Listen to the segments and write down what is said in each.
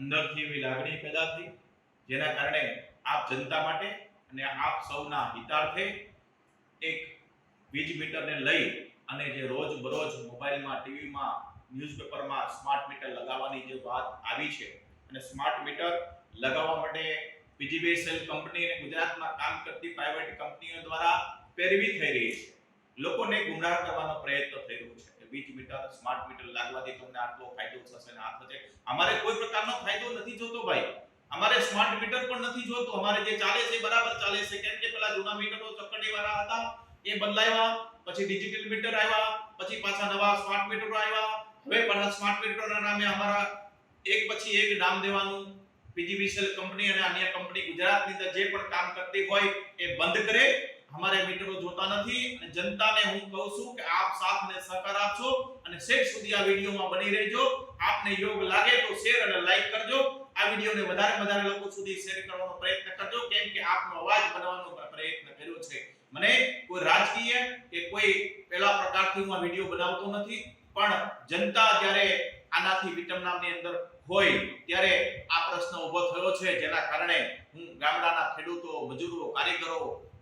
અંદરથી એવી લાગણી પેદા થઈ, જેના કારણે આપ જનતા માટે અને આપ સૌના હિતાર્થે એક વીજ મીટરને લઈ અને જે રોજ બરોજ મોબાઈલમાં, ટીવીમાં, ન્યૂઝપેપરમાં સ્માર્ટ મીટર લગાવવાની જે વાત આવી છે અને સ્માર્ટ મીટર લગાવવા માટે પીજીવીએસએલ કંપની અને ગુજરાતમાં કામ કરતી પ્રાઇવેટ કંપનીઓ દ્વારા પેરવી થઈ રહી છે. લોકોને ગુમરાહ કરવાનો પ્રયત્ન થઈ મીટર સ્માર્ટ મીટર લાગવાથી તમને આટલો ફાયદો થશે ને આ થશે. અમારે કોઈ પ્રકારનો ફાયદો નથી જોતો ભાઈ. અમારે સ્માર્ટ મીટર પણ નથી જોતો. અમારે જે ચાલે છે બરાબર ચાલે છે. કેમ કે પેલા જૂના મીટરો ચકડી વાળા હતા. એ બદલાયા. પછી ડિજિટલ મીટર આવ્યા. પછી પાછા નવા સ્માર્ટ મીટરો આવ્યા. હવે પાછા સ્માર્ટ મીટરોના નામે અમારા એક પછી એક નામ દેવાનું. પીજીવીસીએલ કંપની અને અન્ય કંપની ગુજરાતની અંદર જે પણ કામ કરતી હોય એ બંધ કરે. અમારે મીટરો જોતા નથી અને જનતાને હું કહું છું કે આપ સાથ સહકાર આપજો અને છેક સુધી આ વિડીયોમાં બની રહેજો. આપને યોગ લાગે તો શેર અને લાઈક કરજો. આ વિડીયોને વધારે વધારે લોકો સુધી શેર કરવાનો પ્રયત્ન કરજો, કેમ કે આપનો અવાજ બનાવવાનો પ્રયત્ન કર્યો છે. મને કોઈ રાજકીય કે કોઈ પેલા પ્રકારથી હું આ વીડિયો બનાવતો નથી, પણ જનતા જ્યારે આનાથી વિટમ અંદર હોય, ત્યારે આ પ્રશ્ન ઊભો થયો છે. જેના કારણે હું ગામડાના ખેડૂતો, મજૂરો કારીગરો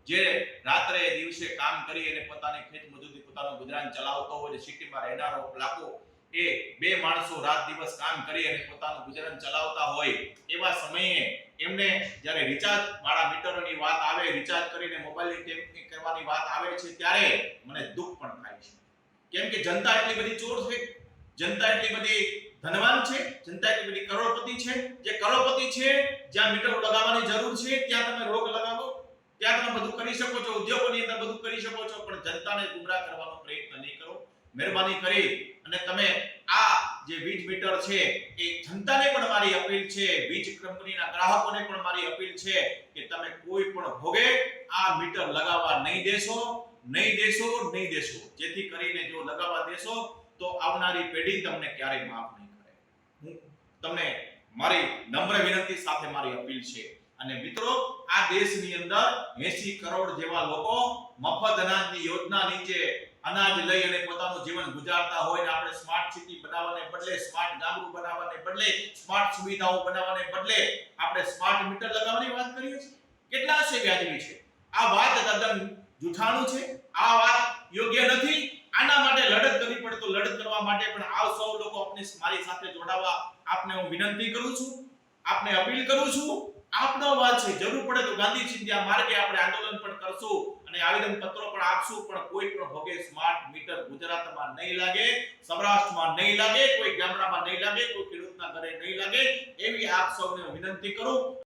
જે રાત્રે દિવસે કામ કરી અને પોતાની ખેત મજૂરી પોતાનું ગુજરાન ચલાવતો હોય સિટીમાં રહેનારો લાખો એ બે માણસો રાત દિવસ કામ કરી અને પોતાનું ગુજરાન ચલાવતા હોય એવા સમયે એમને જ્યારે રિચાર્જ મારા મીટરોની વાત આવે રિચાર્જ કરીને મોબાઈલની ટેપની કરવાની વાત આવે છે ત્યારે મને દુઃખ પણ થાય છે. કેમ કે જનતા એટલી બધી ચોર છે, જનતા એટલી બધી ધનવાન છે, જનતા એટલી બધી કરોડપતિ છે. જે કરોડપતિ છે, જ્યાં મીટરો લગાવવાની જરૂર છે, ત્યાં ત્યાં તમે બધું કરી શકો છો, ઉદ્યોગોની અંદર બધું કરી શકો છો, પણ જનતાને ગુમરાહ કરવાનો પ્રયત્ન નહીં કરો. મહેરબાની કરી અને તમે આ જે વીજ મીટર છે એ જનતાને પણ મારી અપીલ છે, વીજ કંપનીના ગ્રાહકોને પણ મારી અપીલ છે કે તમે કોઈ પણ ભોગે આ મીટર લગાવવા નહીં દેશો નહીં દેશો નહીં દેશો. જેથી કરીને જો લગાવવા દેશો, તો આવનારી પેઢી તમને ક્યારેય માફ નહીં કરે. હું તમને મારી નમ્ર વિનંતી સાથે મારી અપીલ છે. અને મિત્રો, આ દેશની અંદર 80 કરોડ જેવા લોકો મફત અનાજની યોજના નીચે અનાજ લઈ અને પોતાનું જીવન ગુજારતા હોય ને આપણે સ્માર્ટ સિટી બનાવવાને બદલે સ્માર્ટ ગામડું બનાવવાને બદલે સ્માર્ટ સુવિધાઓ બનાવવાને બદલે આપણે સ્માર્ટ મીટર લગાવવાની વાત કરીએ છીએ? કેટલા છે વ્યાજબી છે? આ વાત તદ્દન જૂઠાણું છે. આ વાત યોગ્ય નથી. આના માટે લડત કરવી પડે તો લડત કરવા માટે પણ આવ સૌ લોકો આપને મારી સાથે જોડાવા આપને હું વિનંતી કરું છું. આપને અપીલ કરું છું. આપનો વાત છે. જરૂર પડે તો ગાંધીજી ચિંધ્યા માર્ગે આપણે આંદોલન પણ કરશું અને આવેદન પત્રો પણ આપશું. પણ કોઈ પણ ભોગે સ્માર્ટ મીટર ગુજરાતમાં નહીં લાગે, સૌરાષ્ટ્રમાં નહીં લાગે, કોઈ ગામડામાં નહીં લાગે, કોઈ ખેડૂતના ઘરે નહીં લાગે. એવી આપ સૌને વિનંતી કરું.